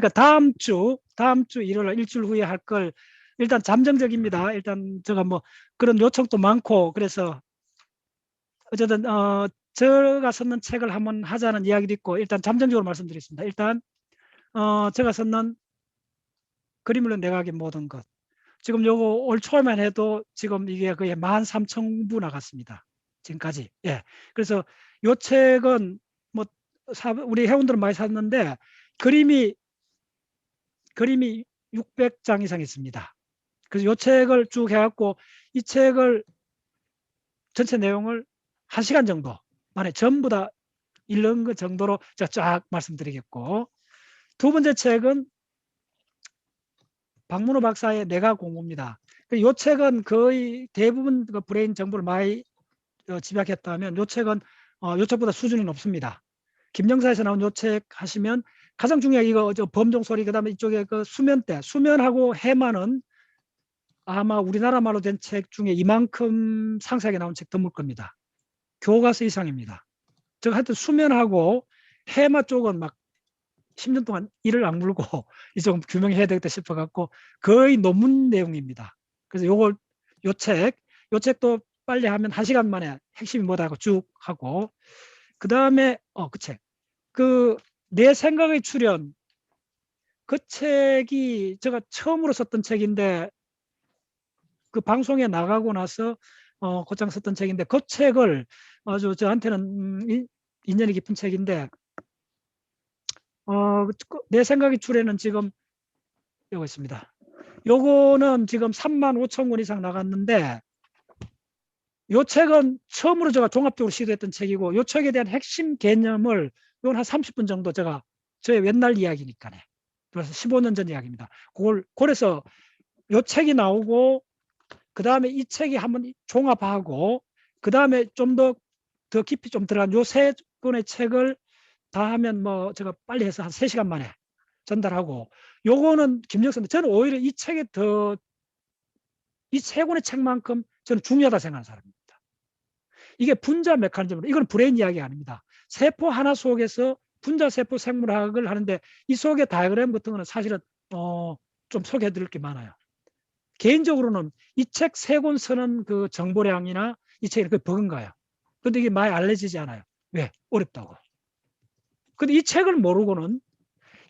그러니까 다음 주 다음 주 일요일 일주일 후에 할 걸 일단 잠정적입니다. 일단 제가 뭐 그런 요청도 많고 그래서 어쨌든 어 제가 썼는 책을 한번 하자는 이야기도 있고 일단 잠정적으로 말씀드리겠습니다. 일단 어 제가 썼는 그림으로 내가기 모든 것 지금 요거 올 초에만 해도 지금 이게 거의 13,000부 나갔습니다. 지금까지. 예. 그래서 요 책은 뭐 사, 우리 회원들은 많이 샀는데 그림이 그림이 600장 이상 있습니다. 그래서 요 책을 쭉 해갖고 이 책을 전체 내용을 1시간 정도 만에 전부 다 읽는 것 정도로 제가 쫙 말씀드리겠고 두 번째 책은 박문호 박사의 내가 공부입니다. 이 책은 거의 대부분 그 브레인 정보를 많이 어, 집약했다면 이 책은 어, 이 책보다 수준이 높습니다. 김영사에서 나온 이 책 하시면 가장 중요한 이거 저 범종 소리 그다음에 이쪽에 그 수면대 수면하고 해마는 아마 우리나라 말로 된 책 중에 이만큼 상세하게 나온 책 드물 겁니다. 교과서 이상입니다. 저 하여튼 수면하고 해마 쪽은 막 10년 동안 이를 악물고 이좀 규명해야 되겠다 싶어 갖고 거의 논문 내용입니다. 그래서 요걸 요 책, 요 책도 빨리 하면 한 시간 만에 핵심이 뭐다 하고 쭉 하고 그 다음에 어 그 책. 그 내 생각의 출현 그 책이 제가 처음으로 썼던 책인데 그 방송에 나가고 나서 어 곧장 썼던 책인데 그 책을 아주 저한테는 음, 인연이 깊은 책인데 어, 그, 내 생각의 출에는 지금 요거 있습니다. 요거는 지금 3만 5천 권 이상 나갔는데 요 책은 처음으로 제가 종합적으로 시도했던 책이고 요 책에 대한 핵심 개념을 요건 한 30분 정도 제가 저의 옛날 이야기니까네. 그래서 15년 전 이야기입니다. 그걸 그래서 요 책이 나오고 그 다음에 이 책이 한번 종합하고 그 다음에 좀 더 더 깊이 좀 들어간 요 세 권의 책을 다 하면 뭐 제가 빨리 해서 한 3시간 만에 전달하고 요거는 김정선 저는 오히려 이 책에 더 이 세 권의 책만큼 저는 중요하다 생각하는 사람입니다. 이게 분자 메커니즘으로 이건 브레인 이야기 아닙니다. 세포 하나 속에서 분자 세포 생물학을 하는데 이 속에 다이그램 같은 거는 사실은 어, 좀 소개해 드릴 게 많아요. 개인적으로는 이 책 세 권 쓰는 그 정보량이나 이 책이 그 버금가요. 근데 이게 많이 알려지지 않아요. 왜? 어렵다고. 근데 이 책을 모르고는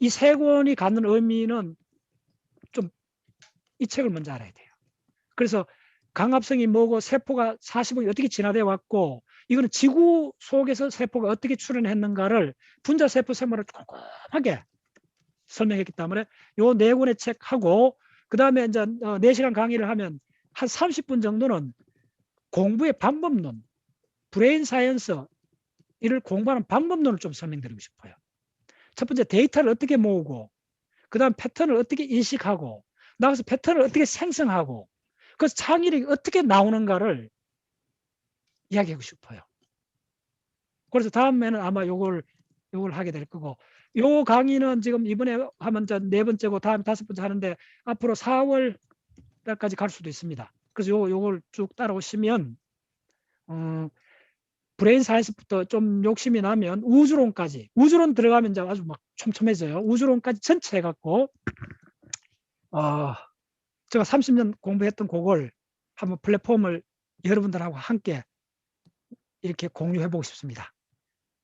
이 세 권이 갖는 의미는 좀 이 책을 먼저 알아야 돼요. 그래서 강압성이 뭐고 세포가 40억이 어떻게 진화되어 왔고 이거는 지구 속에서 세포가 어떻게 출현했는가를 분자 세포 생물을 꼼꼼하게 설명했기 때문에 요 네 권의 책하고 그 다음에 이제 4시간 강의를 하면 한 30분 정도는 공부의 방법론, 브레인 사이언스 이를 공부하는 방법론을 좀 설명드리고 싶어요. 첫 번째 데이터를 어떻게 모으고 그 다음 패턴을 어떻게 인식하고 나가서 패턴을 어떻게 생성하고 그 창의력이 어떻게 나오는가를 이야기하고 싶어요. 그래서 다음에는 아마 요걸 요걸 하게 될 거고 요 강의는 지금 이번에 하면 네 번째고 다음 다섯 번째 하는데 앞으로 4월 달까지 갈 수도 있습니다. 그래서 요 요걸 쭉 따라오시면 어, 브레인 사이언스부터 좀 욕심이 나면 우주론까지 우주론 들어가면 이제 아주 막 촘촘해져요. 우주론까지 전체 해갖고 어, 제가 30년 공부했던 그걸 한번 플랫폼을 여러분들하고 함께 이렇게 공유해 보고 싶습니다.